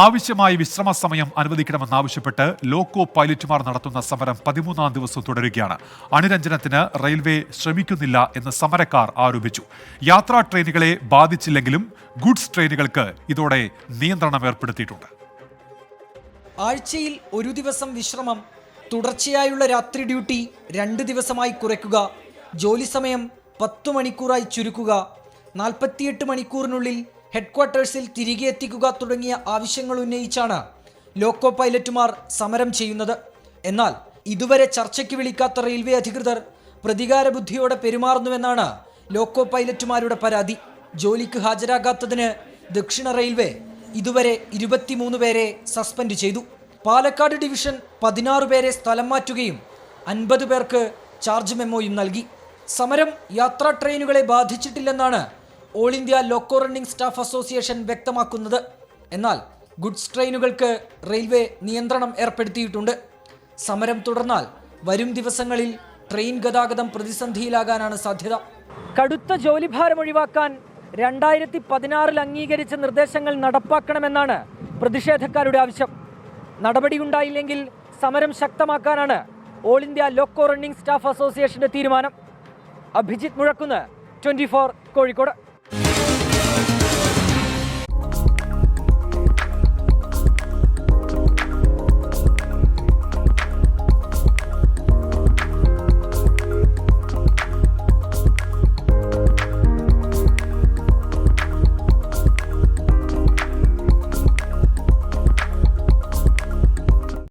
ആവശ്യമായ വിശ്രമ സമയം അനുവദിക്കണമെന്ന് ആവശ്യപ്പെട്ട് ലോക്കോ പൈലറ്റുമാർ നടത്തുന്ന സമരം പതിമൂന്നാം ദിവസം തുടരുകയാണ്. അണിരഞ്ജനത്തിന് റെയിൽവേ ശ്രമിക്കുന്നില്ല എന്ന് സമരക്കാർ ആരോപിച്ചു. യാത്രാ ട്രെയിനുകളെ ബാധിച്ചില്ലെങ്കിലും ഗുഡ്സ് ട്രെയിനുകൾക്ക് ഇതോടെ നിയന്ത്രണം ഏർപ്പെടുത്തിയിട്ടുണ്ട്. ആഴ്ചയിൽ ഒരു ദിവസം വിശ്രമം തുടർച്ചയായുള്ള രാത്രി ഡ്യൂട്ടി രണ്ട് ദിവസമായി കുറയ്ക്കുക ജോലി സമയം പത്തു മണിക്കൂറായി ചുരുക്കുക നാൽപ്പത്തിയെട്ട് മണിക്കൂറിനുള്ളിൽ ഹെഡ്ക്വാർട്ടേഴ്സിൽ തിരികെ എത്തിക്കുക തുടങ്ങിയ ആവശ്യങ്ങൾ ഉന്നയിച്ചാണ് ലോക്കോ പൈലറ്റുമാർ സമരം ചെയ്യുന്നത്. എന്നാൽ ഇതുവരെ ചർച്ചയ്ക്ക് വിളിക്കാത്ത റെയിൽവേ അധികൃതർ പ്രതികാര ബുദ്ധിയോടെ പെരുമാറുന്നുവെന്നാണ് ലോക്കോ പൈലറ്റുമാരുടെ പരാതി. ജോലിക്ക് ഹാജരാകാത്തതിന് ദക്ഷിണ റെയിൽവേ ഇതുവരെ ഇരുപത്തിമൂന്ന് പേരെ സസ്പെൻഡ് ചെയ്തു. പാലക്കാട് ഡിവിഷൻ പതിനാറ് പേരെ സ്ഥലം മാറ്റുകയും അൻപത് പേർക്ക് ചാർജ് മെമ്മോയും നൽകി. സമരം യാത്രാ ട്രെയിനുകളെ ബാധിച്ചിട്ടില്ലെന്നാണ് all India loco running staff association വ്യക്തമാക്കുന്നത്. എന്നാൽ ഗുഡ്സ് ട്രെയിനുകൾക്ക് റെയിൽവേ നിയന്ത്രണം ഏർപ്പെടുത്തിയിട്ടുണ്ട്. സമരം തുടർന്നാൽ വരും ദിവസങ്ങളിൽ ട്രെയിൻ ഗതാഗതം പ്രതിസന്ധിയിലാകാനാണ് സാധ്യത. കടുത്ത ജോലിഭാരം ഒഴിവാക്കാൻ രണ്ടായിരത്തി പതിനാറിൽ അംഗീകരിച്ച നിർദ്ദേശങ്ങൾ നടപ്പാക്കണമെന്നാണ് പ്രതിഷേധക്കാരുടെ ആവശ്യം. നടപടിയുണ്ടായില്ലെങ്കിൽ സമരം ശക്തമാക്കാനാണ് all India loco running staff അസോസിയേഷന്റെ തീരുമാനം. Abhijith Muzhakkunnu twenty Kozhikode. Thank you